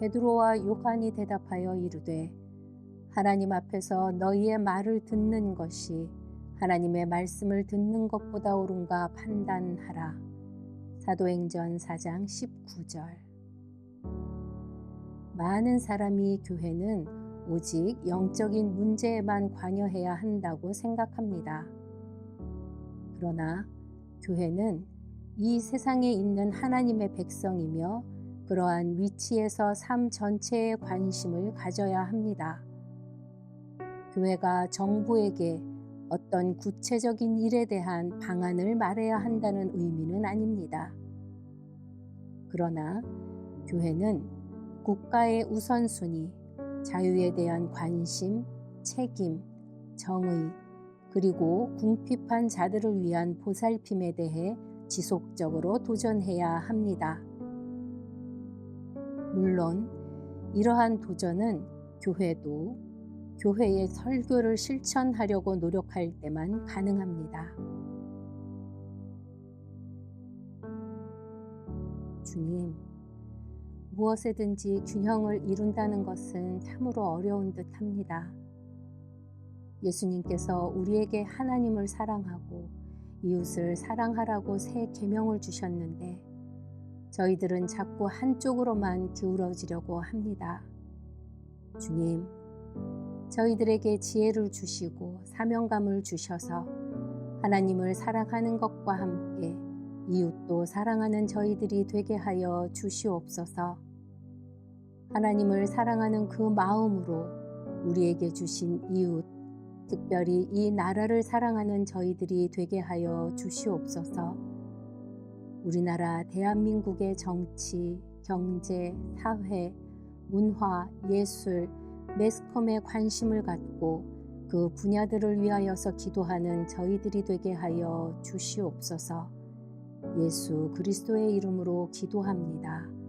베드로와 요한이 대답하여 이르되 하나님 앞에서 너희의 말을 듣는 것이 하나님의 말씀을 듣는 것보다 옳은가 판단하라. 사도행전 4장 19절. 많은 사람이 교회는 오직 영적인 문제에만 관여해야 한다고 생각합니다. 그러나 교회는 이 세상에 있는 하나님의 백성이며 그러한 위치에서 삶 전체에 관심을 가져야 합니다. 교회가 정부에게 어떤 구체적인 일에 대한 방안을 말해야 한다는 의미는 아닙니다. 그러나 교회는 국가의 우선순위, 자유에 대한 관심, 책임, 정의, 그리고 궁핍한 자들을 위한 보살핌에 대해 지속적으로 도전해야 합니다. 물론 이러한 도전은 교회도 교회의 설교를 실천하려고 노력할 때만 가능합니다. 주님, 무엇에든지 균형을 이룬다는 것은 참으로 어려운 듯 합니다. 예수님께서 우리에게 하나님을 사랑하고 이웃을 사랑하라고 새 계명을 주셨는데 저희들은 자꾸 한쪽으로만 기울어지려고 합니다. 주님, 저희들에게 지혜를 주시고 사명감을 주셔서 하나님을 사랑하는 것과 함께 이웃도 사랑하는 저희들이 되게 하여 주시옵소서. 하나님을 사랑하는 그 마음으로 우리에게 주신 이웃, 특별히 이 나라를 사랑하는 저희들이 되게 하여 주시옵소서. 우리나라 대한민국의 정치, 경제, 사회, 문화, 예술, 매스컴에 관심을 갖고 그 분야들을 위하여서 기도하는 저희들이 되게 하여 주시옵소서. 예수 그리스도의 이름으로 기도합니다.